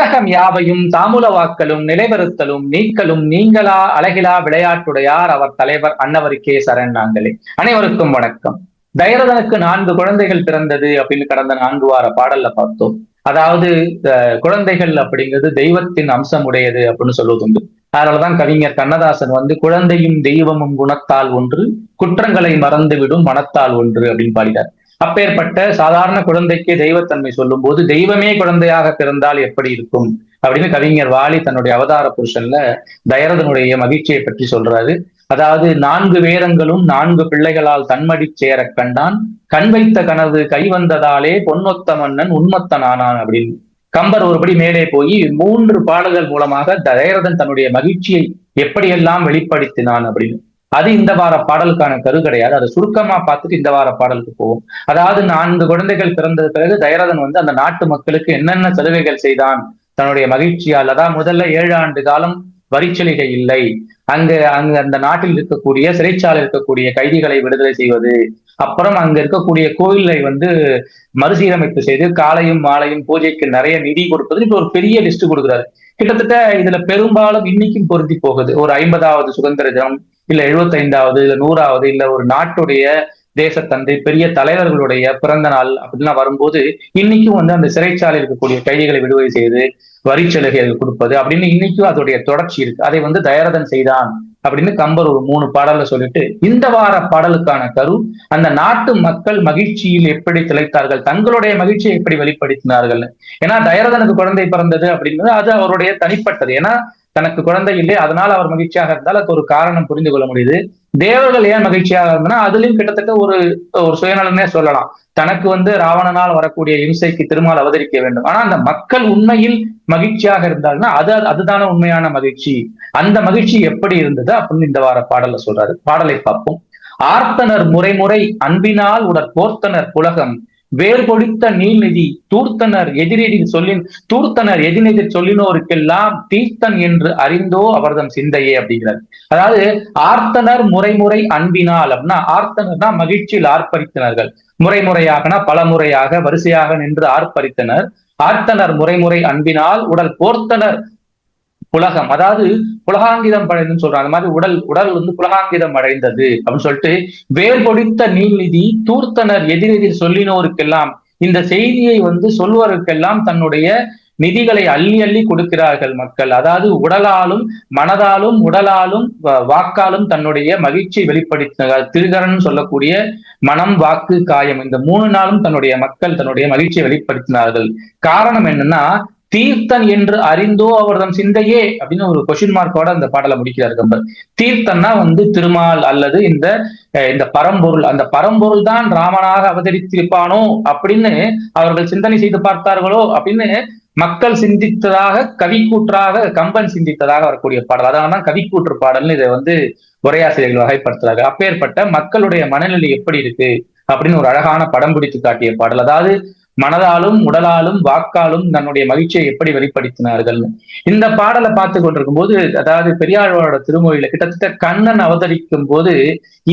உலகம் யாவையும் தாமுல நிலைவருத்தலும் நீக்கலும் நீங்களா அழகிலா விளையாட்டுடையார் அவர் தலைவர் அன்னவருக்கே சரண் நாங்களே. அனைவருக்கும் வணக்கம். தைரதனுக்கு நான்கு குழந்தைகள் பிறந்தது அப்படின்னு கடந்த நான்கு வார பாடல்ல பார்த்தோம். அதாவது குழந்தைகள் அப்படிங்கிறது தெய்வத்தின் அம்சம் உடையது அப்படின்னு சொல்வதுண்டு. அதனாலதான் கவிஞர் கண்ணதாசன் வந்து குழந்தையும் தெய்வமும் குணத்தால் ஒன்று குற்றங்களை மறந்துவிடும் மனத்தால் ஒன்று அப்படின்னு பாடினார். அப்பேற்பட்ட சாதாரண குழந்தைக்கு தெய்வத்தன்மை சொல்லும் போது தெய்வமே குழந்தையாக பிறந்தால் எப்படி இருக்கும்? அப்படின்னு கவிஞர் வாலி தன்னுடைய அவதார புருஷன்ல தயரதனுடைய மகிழ்ச்சியை பற்றி சொல்றாரு. அதாவது நான்கு வேதங்களும் நான்கு பிள்ளைகளால் தன்மடி சேர கண்டான். கண் வைத்த கனவு கை வந்ததாலே பொன்னொத்த மன்னன் உண்மத்தன் ஆனான் அப்படின்னு. கம்பர் ஒருபடி மேலே போய் மூன்று பாடல்கள் மூலமாக தயரதன் தன்னுடைய மகிழ்ச்சியை எப்படியெல்லாம் வெளிப்படுத்தினான் அப்படின்னு. அது இந்த வார பாடலுக்கான கரு கிடையாது. அதை சுருக்கமா பார்த்துட்டு இந்த வார பாடலுக்கு போவோம். அதாவது நான்கு குழந்தைகள் பிறந்தது பிறகு தயரதன் வந்து அந்த நாட்டு மக்களுக்கு என்னென்ன சலுகைகள் செய்தான்? தன்னுடைய மகிழ்ச்சியால் அதான் முதல்ல ஏழு ஆண்டு காலம் வரிச்சலுகை இல்லை. அங்கு அங்கு அந்த நாட்டில் இருக்கக்கூடிய சிறைச்சாலை இருக்கக்கூடிய கைதிகளை விடுதலை செய்வது அப்புறம் அங்க இருக்கக்கூடிய கோயிலை வந்து மறுசீரமைப்பு செய்து காலையும் மாலையும் பூஜைக்கு நிறைய நிதி கொடுப்பது இப்ப ஒரு பெரிய லிஸ்ட் கொடுக்குறாரு. கிட்டத்தட்ட இதுல பெரும்பாலும் இன்னைக்கும் பொருந்தி போகுது. ஒரு ஐம்பதாவது சுதந்திர தினம் இல்ல எழுபத்தைந்தாவது இல்ல நூறாவது இல்ல ஒரு நாட்டுடைய தேசத்தந்தை பெரிய தலைவர்களுடைய பிறந்த நாள் அப்படின்லாம் வரும்போது இன்னைக்கும் வந்து அந்த சிறைச்சாலை இருக்கக்கூடிய கைதிகளை விடுதலை செய்து வரி சலுகைகள் கொடுப்பது அப்படின்னு இன்னைக்கும் அதோடைய தொடர்ச்சி இருக்கு. அதை வந்து தயாரதன் செய்தான் அப்படின்னு கம்பர் ஒரு மூணு பாடல சொல்லிட்டு இந்த வார பாடலுக்கான கரு அந்த நாட்டு மக்கள் மகிழ்ச்சியில் எப்படி திளைத்தார்கள் தங்களுடைய மகிழ்ச்சியை எப்படி வெளிப்படுத்தினார்கள்? ஏன்னா தயரதனுக்கு குழந்தை பிறந்தது அப்படின்றது அது அவருடைய தனிப்பட்டது. ஏன்னா தனக்கு குழந்தை இல்லை அதனால் அவர் மகிழ்ச்சியாக இருந்தால் அது ஒரு காரணம் புரிந்து கொள்ள முடியுது. தேவர்கள் ஏன் மகிழ்ச்சியாக இருந்தனா அதுலயும் கிட்டத்தட்ட ஒரு ஒரு சுயநலனே சொல்லலாம். தனக்கு வந்து ராவணனால் வரக்கூடிய இம்சைக்கு திருமால் அவதரிக்க வேண்டும். ஆனா அந்த மக்கள் உண்மையில் மகிழ்ச்சியாக இருந்தாங்கன்னா அது அதுதான உண்மையான மகிழ்ச்சி. அந்த மகிழ்ச்சி எப்படி இருந்தது? அப்படின்னு இந்த வார பாடல சொல்றாரு. பாடலை பார்ப்போம். ஆர்த்தனர் முறைமுறை அன்பினால் உடற் போர்த்தனர் புலகம். வேர் கொடுத்த நீல்நிதி தூர்த்தனர் எதிரெதிர் சொல்லின் தூர்த்தனர் எதிரெதிர் சொல்லினோருக்கெல்லாம் தீர்த்தன் என்று அறிந்தோ அவர்தம் சிந்தையே அப்படிங்கிறார். அதாவது ஆர்த்தனர் முறைமுறை அன்பினால் அப்படின்னா ஆர்த்தனர்னா மகிழ்ச்சியில் ஆர்ப்பரித்தனர்கள். முறைமுறையாகனா பல முறையாக வரிசையாக நின்று ஆர்ப்பரித்தனர். ஆர்த்தனர் முறைமுறை அன்பினால் உடல் போர்த்தனர் புலகம். அதாவது புலகாங்கிதம் அடைந்து சொல்றாங்க. அந்த மாதிரி உடல் உடல் வந்து புலகாங்கிதம் அடைந்தது அப்படின்னு சொல்லிட்டு வேர் பொடித்த நீல்நிதி தூர்த்தனர் எதிரெதிர் சொல்லினோருக்கெல்லாம் இந்த செய்தியை வந்து சொல்வதற்கெல்லாம் தன்னுடைய நிதிகளை அள்ளி அள்ளி கொடுக்கிறார்கள் மக்கள். அதாவது உடலாலும் மனதாலும் உடலாலும் வாக்காலும் தன்னுடைய மகிழ்ச்சி வெளிப்படுத்தினார் திருகரன் சொல்லக்கூடிய மனம் வாக்கு காயம் இந்த மூணு நாளும் தன்னுடைய மக்கள் தன்னுடைய மகிழ்ச்சியை வெளிப்படுத்தினார்கள். காரணம் என்னன்னா தீர்த்தன் என்று அறிந்தோ அவர்தன் சிந்தையே அப்படின்னு ஒரு கொஷின் மார்க்கோட அந்த பாடலை முடிக்கிறார் கம்பர். தீர்த்தன்னா வந்து திருமால் அல்லது இந்த இந்த பரம்பொருள். அந்த பரம்பொருள் தான் ராமனாக அவதரித்திருப்பானோ அப்படின்னு அவர்கள் சிந்தனை செய்து பார்த்தார்களோ அப்படின்னு மக்கள் சிந்தித்ததாக கவிக்கூற்றாக கம்பன் சிந்தித்ததாக வரக்கூடிய பாடல். அதனாலதான் கவிக்கூற்று பாடல்னு இதை வந்து உரையாசிரியர்கள் வகைப்படுத்துறாங்க. அப்பேற்பட்ட மக்களுடைய மனநிலை எப்படி இருக்கு அப்படின்னு ஒரு அழகான படம் பிடித்து காட்டிய பாடல். அதாவது மனதாலும் உடலாலும் வாக்காலும் தன்னுடைய மகிழ்ச்சியை எப்படி வெளிப்படுத்தினார்கள்? இந்த பாடலை பார்த்து கொண்டிருக்கும் போது அதாவது பெரியாழ்வாரோட திருமொழியில கிட்டத்தட்ட கண்ணன் அவதரிக்கும் போது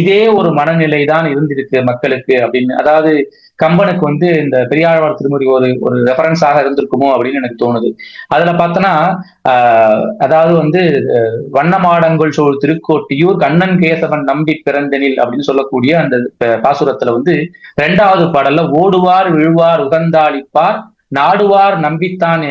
இதே ஒரு மனநிலை தான் இருந்திருக்கு மக்களுக்கு அப்படின்னு. அதாவது கம்பனுக்கு வந்து இந்த பெரியாழ்வார் திருமுறை ஒரு ஒரு ரெஃபரன்ஸாக இருந்திருக்குமோ அப்படின்னு எனக்கு தோணுது. அதுல பார்த்தோன்னா ஆஹ் அதாவது வந்து வண்ணமாடங்கள் சோழ் திருக்கோட்டியூர் கண்ணன் கேசவன் நம்பி பிறந்தனில் அப்படின்னு சொல்லக்கூடிய அந்த பாசுரத்துல வந்து ரெண்டாவது பாடல்ல ஓடுவார் விழுவார் உகந்தாளிப்பார் நாடுவார் நம்பித்தான்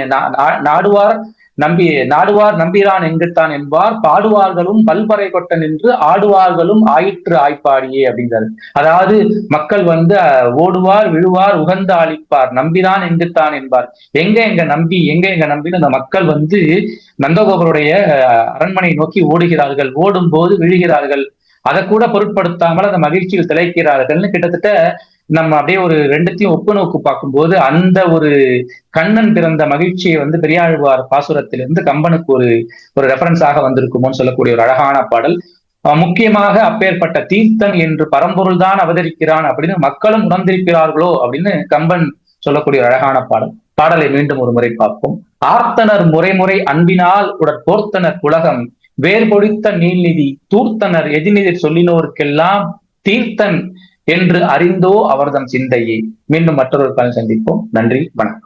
நாடுவார் நம்பி நாடுவார் நம்பிரான் எங்குத்தான் என்பார். பாடுவார்களும் பல்பறை கொட்ட நின்று ஆடுவார்களும் ஆயிற்று ஆய்ப்பாடியே அப்படிங்கிறாரு. அதாவது மக்கள் வந்து ஓடுவார் விழுவார் உகந்து அழிப்பார் நம்பிதான் எங்குத்தான் என்பார். எங்க எங்க நம்பி எங்க எங்க நம்பின்னு அந்த மக்கள் வந்து நந்தகோபருடைய அரண்மனை நோக்கி ஓடுகிறார்கள். ஓடும் போது விழுகிறார்கள். அதை கூட பொருட்படுத்தாமல் அந்த மகிழ்ச்சியில் திளைக்கிறார்கள்னு கிட்டத்தட்ட நம்ம அப்படியே ஒரு ரெண்டுத்தையும் ஒப்பு நோக்கு பார்க்கும்போது அந்த ஒரு கண்ணன் பிறந்த மகிழ்ச்சியை வந்து பெரியாழ்வார் பாசுரத்திலிருந்து கம்பனுக்கு ஒரு ஒரு ரெஃபரன்ஸாக வந்திருக்குமோன்னு சொல்லக்கூடிய ஒரு அழகான பாடல். முக்கியமாக அப்பேற்பட்ட தீர்த்தன் என்று பரம்பொருள் தான் அவதரிக்கிறான் அப்படின்னு மக்களும் உணர்ந்திருக்கிறார்களோ அப்படின்னு கம்பன் சொல்லக்கூடிய ஒரு அழகான பாடல். பாடலை மீண்டும் ஒரு முறை பார்ப்போம். ஆர்த்தனர் முறைமுறை அன்பினால் உடற்போர்த்தனர் உலகம் வேர்பொடித்த நீல்நிதி தூர்த்தனர் எதிர்நிதி சொல்லினோருக்கெல்லாம் தீர்த்தன் என்று அறிந்தோ அவர்தம் சிந்தையை. மீண்டும் மற்றொரு காலம் சந்திப்போம். நன்றி வணக்கம்.